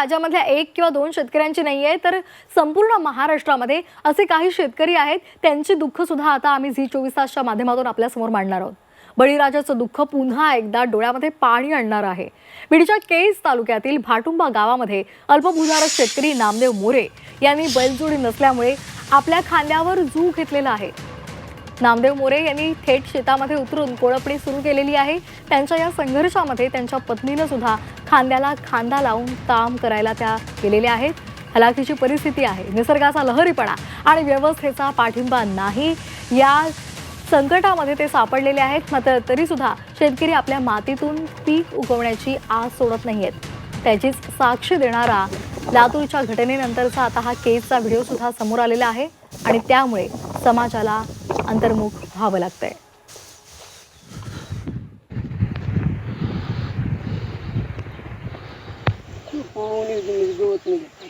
राज्यामधल्या एक किंवा दोन शेतकऱ्यांची नाही आहे तर संपूर्ण महाराष्ट्रामध्ये असे काही शेतकरी आहेत त्यांची दुःख सुद्धा आता आम्ही झी चोवीस तासच्या माध्यमातून आपल्यासमोर मांडणार आहोत. बळीराजाचं दुःख पुन्हा एकदा डोळ्यामध्ये पाणी आणणार आहे. बीडच्या केज तालुक्यातील भाटुंबा गावामध्ये अल्पभूधारक शेतकरी नामदेव मोरे यांनी बैलजोडी नसल्यामुळे आपल्या खांद्यावर जू घेतलेला आहे. नामदेव मोरे यांनी थेट शेतामध्ये उतरून कोळपणी सुरू केलेली आहे. त्यांच्या या संघर्षामध्ये त्यांच्या पत्नीनं सुद्धा खांद्याला खांदा लावून काम करायला त्या गेलेल्या आहेत. हलाखीची परिस्थिती आहे. निसर्गाचा लहरीपणा आणि व्यवस्थेचा पाठिंबा नाही. या संकटामध्ये ते सापडलेले आहेत. मात्र तरीसुद्धा शेतकरी आपल्या मातीतून पीक उगवण्याची आस सोडत नाही आहेत त्याचीच साक्ष देणारा लातूरच्या घटनेनंतरचा आता हा केसचा व्हिडिओ सुद्धा समोर आलेला आहे आणि त्यामुळे समाजाला अंतर्मुख व्हावं लागतंय. पाहुणे गवत निघत